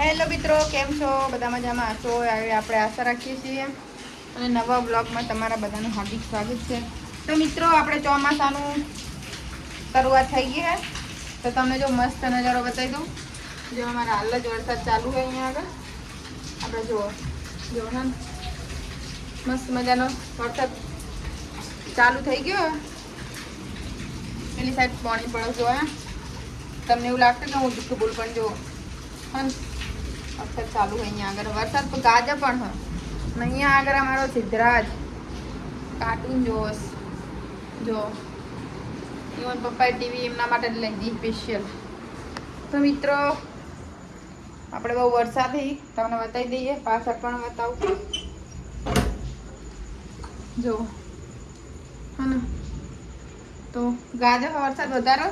Hello મિત્રો, કેમ છો? બધા મજામાં હશો? હવે આપણે આશા રાખીએ છીએ. અને નવા બ્લોગમાં તમારા બધાનું હાર્દિક સ્વાગત છે. તો મિત્રો, આપણે ચોમાસાનું શરૂઆત થઈ ગઈ છે તો તમને જો મસ્ત નજારો બતાવી દઉં. જો અમારા હાલ જ વરસાદ ચાલુ હોય અહીંયા આગળ. આપણે જુઓ. જુઓ ને. મસ્ત મજાનો વરસાદ ચાલુ થઈ ગયો પેલી સાઈડ પાણી પડે જો હા. તમને એવું લાગતું કે હું દુઃખ ભૂલ પણ જોઉં હા. વરસાદ ચાલુ હોય અહીંયા આગળ. વરસાદ તો ગાજે પણ હોય. અહીંયા આગળ અમારો સિદ્ધરાજ. કાર્ટૂન જોશ જો. ઇવન પપ્પાએ ટીવી એમના માટે લઈ દીધી સ્પેશિયલ તો મિત્રો, આપણે બહુ વરસાદથી તમને બતાવી દઈએ. પાછળ પણ બતાવું. જો. હા તો ગાજે વરસાદ વધારે.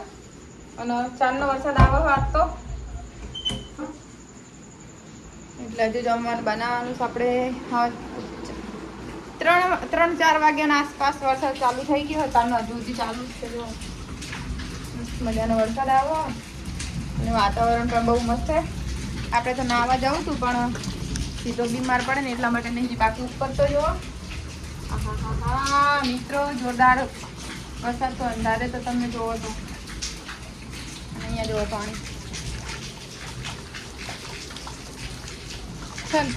અને ચાલનો વરસાદ આવે આજ તો. એટલે જમવાનું બનાવવાનું છે આપણે. ત્રણ ત્રણ, ચાર વાગ્યાના આસપાસ વરસાદ ચાલુ થઈ ગયો હતો હજુ હજી ચાલુ જ છે જો. મસ્ત મજાનો વરસાદ આવ્યો અને વાતાવરણ પણ બહુ મસ્ત છે. આપણે તો નાહવા જવું હતું, પણ સીધો બીમાર પડે ને એટલા માટે નહીં બાકી ઉપર તો જુઓ હા મિત્રો, જોરદાર વરસાદ તો અંધારે તો તમે જોવો તો અને અહીંયા જુઓ પાણી. ચાલ,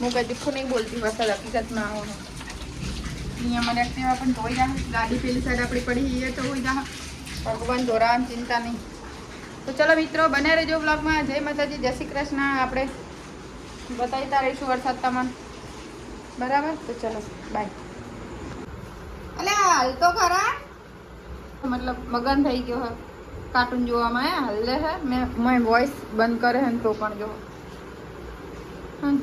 હું કઈ તીખું નહીં બોલતી, વરસાદ હકીકતમાં આવવાનો. અહીંયા મને એક્ટિવા પણ ધોઈ જા ગાડી પેલી સાઈડ આપણી પડી એ તો હોઈ જા ભગવાન ધોરાવાની ચિંતા નહીં. તો ચલો મિત્રો બને રહેજો બ્લોગમાં જય માતાજી, જય શ્રી કૃષ્ણ. આપણે બતાવતા રહીશું વરસાદ તમને બરાબર? તો ચલો બાય અલે, હાલ તો ખરા. મતલબ મગન થઈ ગયો હે કાર્ટૂન જોવામાં હે હલ્લે હે. મેં મેં વોઇસ બંધ કરે હે તો પણ જો. આપણે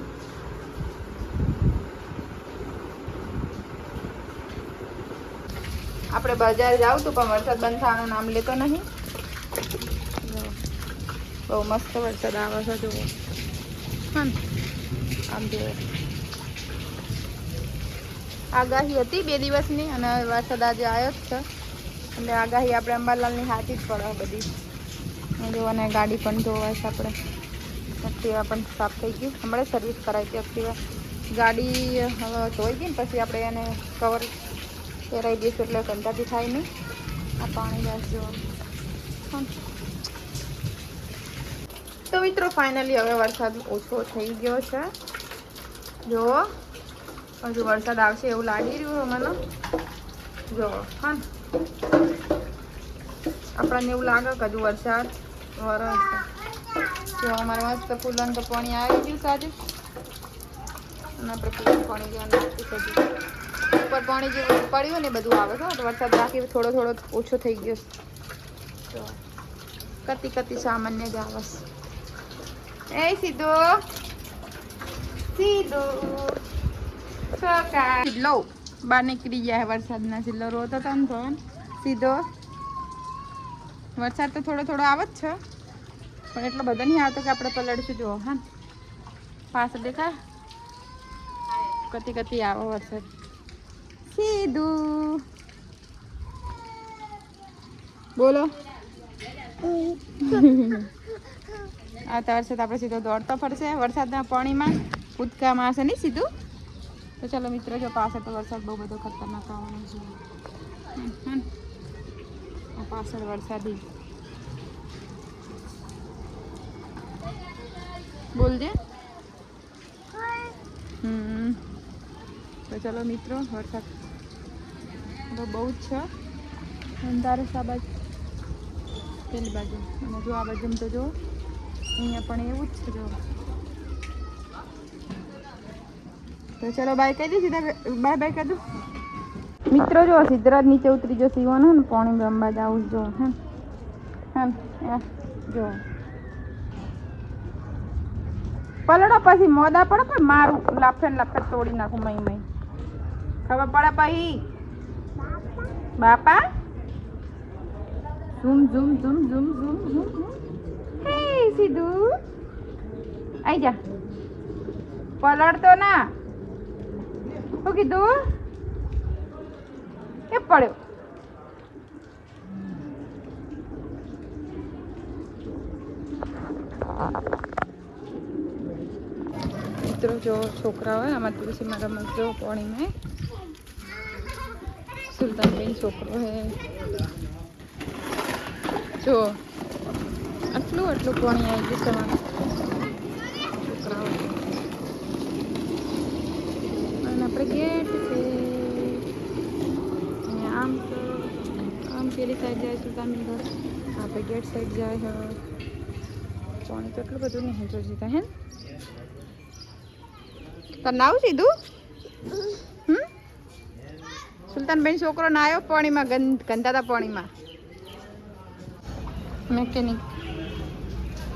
બજાર જાવ તો પણ વરસાદ બંધ થવાનું નામ લેતો નહીં. બહુ મસ્ત વરસાદ આવે છે, જુઓ. આમ જુઓ આગાહી હતી બે દિવસની અને વરસાદ આજે આવ્યો જ છે. એટલે આગાહી આપણે અંબાલાલની હાથી જ પડે બધી. જોવાને ગાડી પણ ધોવાય છે આપણે. એક્ટિવા પણ સાફ થઈ ગયું. હમણાં સર્વિસ કરાવી હતી એક્ટિવા. ગાડી ધોઈ ગઈ ને પછી આપણે એને કવર પહેરાવી દઈશું એટલે કંટાથી થાય નહીં. આ પાણી બસ જો. તો મિત્રો ફાઇનલી હવે વરસાદ ઓછો થઈ ગયો છે. જો, હજુ વરસાદ આવશે એવું લાગી રહ્યું મને. જો, હા. આપણને એવું લાગે કે હજુ વરસાદ વરસશે જો અમારે મસ્ત ફૂલન તો પાણી આવી ગયું સાજુ અને આપણે ફૂલન પાણી જેવા નાખી હજુ ઉપર પાણી જેવું પડ્યું ને બધું આવે છે વરસાદ રાખી થોડો થોડો ઓછો થઈ ગયો તો કતી કતી સામાન્ય જ આવે એ સીધો સીધો છોકરા બહાર નીકળી જાય વરસાદના સિલ્લો રોતો હતો ને સીધો. વરસાદ તો થોડો થોડો આવે જ છે. પણ એટલો બધો નહીં આવતો કે આપણે પલળશું જુઓ, હા. પાસ દેખાય? કતી કતી આવો વરસાદ સીધું. બોલો. આવતા વરસાદ આપણે સીધો દોડતો ફરશે. વરસાદના પાણીમાં કૂદકા હશે નહીં સીધું. તો ચાલો મિત્રો, જો પાછળ તો વરસાદ બહુ બધો ખતરનાક આવવાનો છે. આ પાછળ વરસાદી બોલજે હમ. તો ચલો મિત્રો વરસાદ તો બહુ જ છે. અંધારે સાબાજ પેલી બાજુ. અને જો આ બાજુ તો જો અહીંયા પણ એવું જ છે જો. તો ચલો બાય કહી દે સીધા બાય બાય કહી દઉં મિત્રો જો સિદ્ધરાજ નીચે ઉતરી જો સીવાનું ને પાણી રમવા આવું જો હે હે જો. પલડો પછી મોદા પડે પણ મારું લાફે લાફે તોડી નાખું મય મય. ખબર પડે પછી? બાપા? ઝૂમ ઝૂમ ઝૂમ ઝૂમ ઝૂમ ઝૂમ હે, સીધું. આઈ જા. પલળતો ના. શું કીધું? એ પડ્યો. મિત્રો, જો છોકરા હોય, આમાં તુલસીમાં રમત જો પાણી में સુલતાનબેન છોકરો હે. જો, આટલું આટલું પોણી આવી ગયું સવારે છોકરાઓ અને આપણે ગેટ છે. અને આમ તો, આમ પેલી સાઈડ જાય સુલતાનબેન ઘર. આપણે ગેટ સાઈડ જાય પાણી તો એટલું બધું નહીં જોઈતા હે હે તાર નાવ સીધું સુલતાનબેન છોકરો ના આવ્યો પાણીમાં ગંદ હતા પાણીમાં. મેકેનિક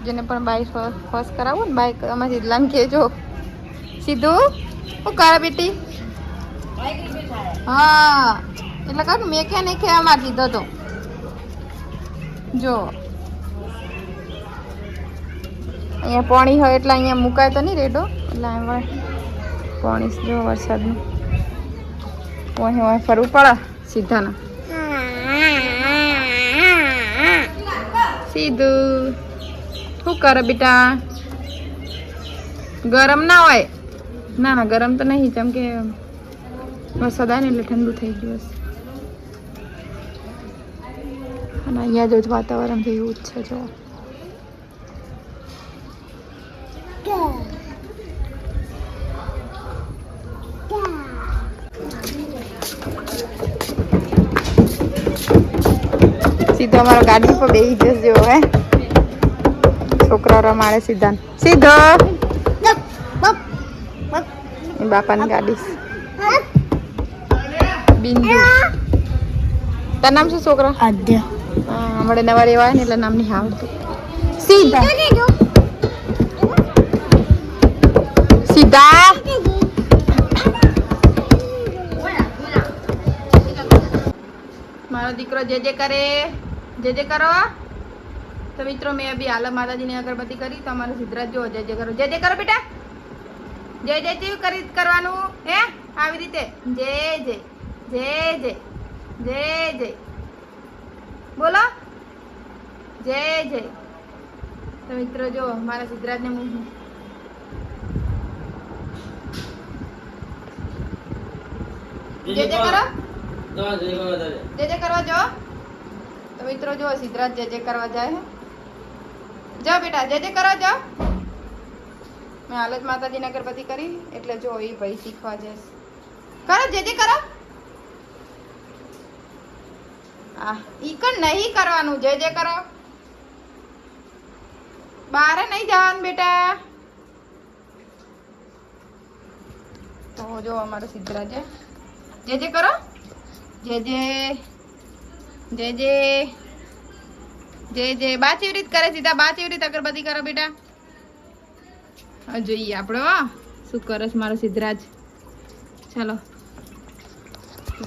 જેને પણ બાઈક ફર્સ્ટ કરાવો ને બાઈક અમારી સીધલાને કહેજો. સીધું? શું કરે બેટી? હા. એટલે કહું મેકેનિક અમાર સીધો તો. જો. અહીંયા પાણી હોય એટલે અહીંયા મુકાય તો નહીં રેડો. એટલે અહીંયા પાણી જો વરસાદનું. અહીં અહીં ફરવું પડે સીધાના. સીધું. શું કરે બેટા? ગરમ ના હોય. ના ના, ગરમ તો નહીં, જેમ કે વરસાદ આવે ને એટલે ઠંડુ થઈ ગયું હશે. અને અહીંયા જો વાતાવરણ વાતાવરણ એવું જ છે, જો. સીધો અમારો ગાડી પર બેસી જશે જેવો હે છોકરા રમાડે સીધા સીધો એ બાપાની ગાડી છે. બિંદુ તાર નામ શું છોકરા આદ્ય હા હમણાં નવા રેવા ને એટલે નામ નહીં આવડતું સીધા સીધા મારો દીકરો જે જે કરે જે જે કરો. તો મિત્રો મેં બી હાલ માતાજીની અગરબત્તી કરી તો અમારું સિદ્ધરાજ જો જે જે કરો. જે જે કરો બેટા. જય જય જેવું કરી કરવાનું હે? આવી રીતે. જય જય જય જય જય જય. બોલો. જય જય. તો મિત્રો જો મારા સિદ્ધરાજને હું જે જે કરો. જે જે કરવા જો તો મિત્રો જો સિદ્ધરાજ જે જે કરવા જાય જાઓ બેટા, જે જે કરવા જા મેં હાલ જ માતાજીની અગરબત્તી કરી, એટલે જો એ ભાઈ શીખવા જશે કરો, જે જે કરો. આ, ઈ કણ નહીં કરવાનું, જે જે કરો. બારે નહીં જવાનું બેટા. તો જો અમારો સિદ્ધરાજ જે જે કરો. જે જે જે જે જે જે બાચીવરીત ચેવી રીત કરે સીધા? બાચીવરીત ચેવી રીત અગરબત્તી કરો બેટા? જોઈએ આપણો શું કરે છે મારો સિદ્ધરાજ? ચાલો.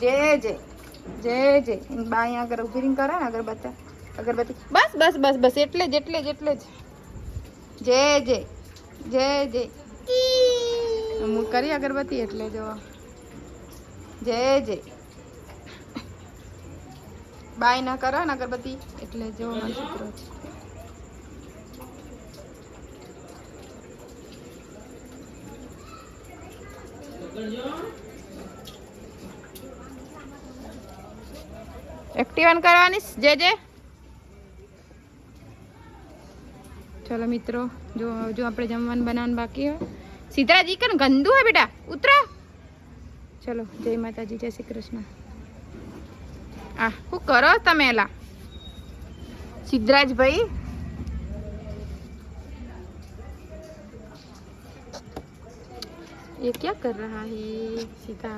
જે જે જે જે એની બા અહીંયા આગળ ઊભી રીને કરે ને અગરબત્તી? અગરબત્તી? બસ બસ બસ બસ. એટલે જ એટલે જ એટલે જ. જે જે જે જે હું કરી અગરબત્તી એટલે જો જે જે બાય ના કરો ને અગરબત્તી, એટલે જો છે એક્ટિવાન કરવાની, જે જે. ચલો મિત્રો, જો જો આપણે જમવાનું બનાવવાનું બાકી હોય. સીધરાજી કે ગંદુ હે બેટા? ઉતરો. ચલો, જય માતાજી, જય શ્રી કૃષ્ણ. આ શું કરો તમે એલા સિદ્ધરાજભાઈ ये क्या कर रहा है सीता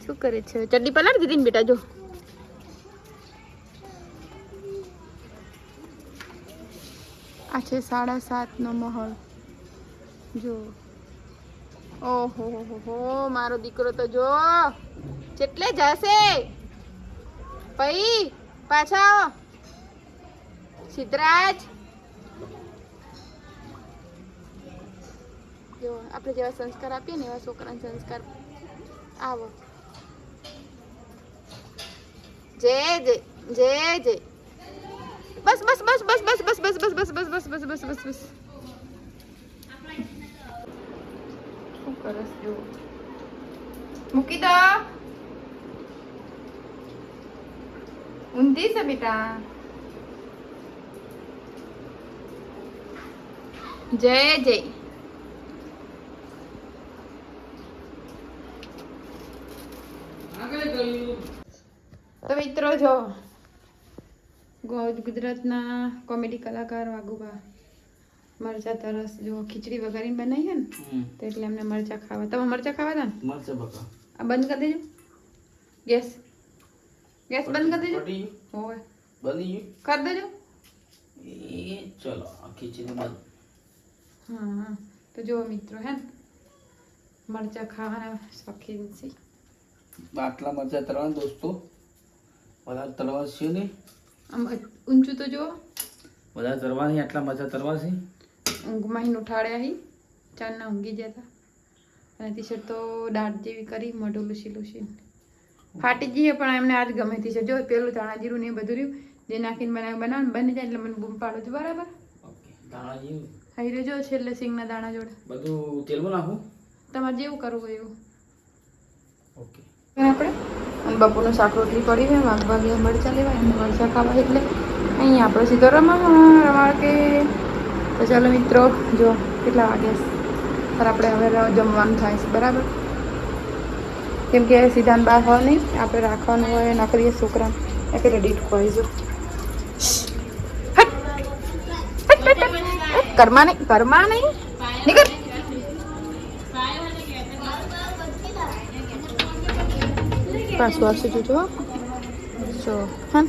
શું કરે છે ચડ્ડી પલાળી દીધી ને બેટા જો આ છે સાડા સાતનો મહોલ જો ઓહો હો હો હો મારો દીકરો તો જો કેટલે જશે પઈ પાછા આવો સિદ્ધરાજ આપણે જેવા સંસ્કાર આપીએ ને એવા છોકરાને સંસ્કાર આવો જય જય જય જય બસ બસ બસ બસ બસ બસ બસ બસ બસ બસ બસ બસ બસ બસ બસ સરસ જો મૂકી દો ઊંધી છે બેટા જય જય તો મિત્રો જો ગુજરાતના કોમેડી કલાકાર વાગુબા મરચા તરસ જો ખીચડી વઘારીને બનાવી છે ને તો એટલે એમને મરચા ખાવા તમે મરચા ખાવા હતા ને? મરચા બકા આ બંધ કરી દેજો. ગેસ ગેસ બંધ કરી દેજો. હોવે. બની કરી દેજો. એ ચલો આખી ખીચડી બંધ હા તો જો મિત્રો હે ને? મરચા ખાવાના શોખીન છે આટલા મરચા તરવાના દોસ્તો. બધા તરવા છે ને? આમ ઊંચું તો જો બધા તરવાની આટલા મજા તરવા છે? ઊંઘમાં હિન ઉઠાડ્યા હી. ચારના ઊંઘી જતા અને ટી શર્ટ તો દાઢ જેવી કરી મોઢું લૂસી લૂસીને ફાટી જઈએ પણ એમને આજ ગમે ટી શર્ટ જો પેલું ધાણા જીરું ને બધું રહ્યું જે નાખીને બનાવી બનાવ બની જાય એટલે મને બૂમ પાડો છો. બરાબર? ઓકે રેજો છેલ્લે સિંગના દાણા જોડે. બધું તેલમાં નાખું? તમારે જેવું કરવું એવું. ઓકે. આપણે અને બપોરનું શાક રોટલી પડી હોય વાઘ વાગે મરચાં લેવાય અને મરચાં ખાવા એટલે અહીંયા આપણે સીધો રમા રમાડ કે તો ચાલો મિત્રો જો કેટલા વાગ્યા સર આપણે હવે જમવાનું થાય છે. બરાબર? કેમ કે સીધાને બહાર હોય નહીં. આપણે રાખવાનું હોય ના કરીએ છોકરાને. એ કે ખોવાઈ જો કરમા નહીં, કર્મા નહીં. નીકળ. પાછું આવશે જોજો જો, હા.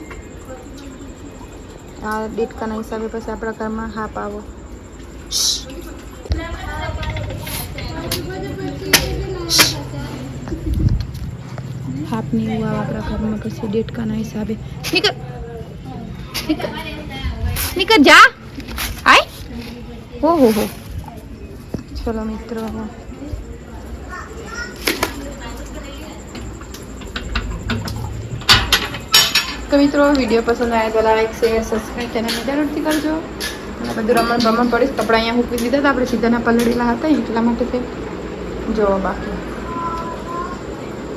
આ દેટકાના હિસાબે પછી આપણા ઘરમાં હાપ આવો. હાપની એવું આવે આપણા ઘરમાં પછી દેટકાના હિસાબે નીકળ નીકળ નીકળ જા આય હો હો હો ચલો મિત્રો તો મિત્રો વીડિયો પસંદ આવે તો લાઈક શેર સબસ્ક્રાઈબ ચેનલને જરૂરથી કરજો. અને બધું રમણ ભમણ પડીશ કપડાં અહીંયા મૂકી દીધા હતા. આપણે સીધાના પલળેલા હતા. એટલા માટે તે જો બાકી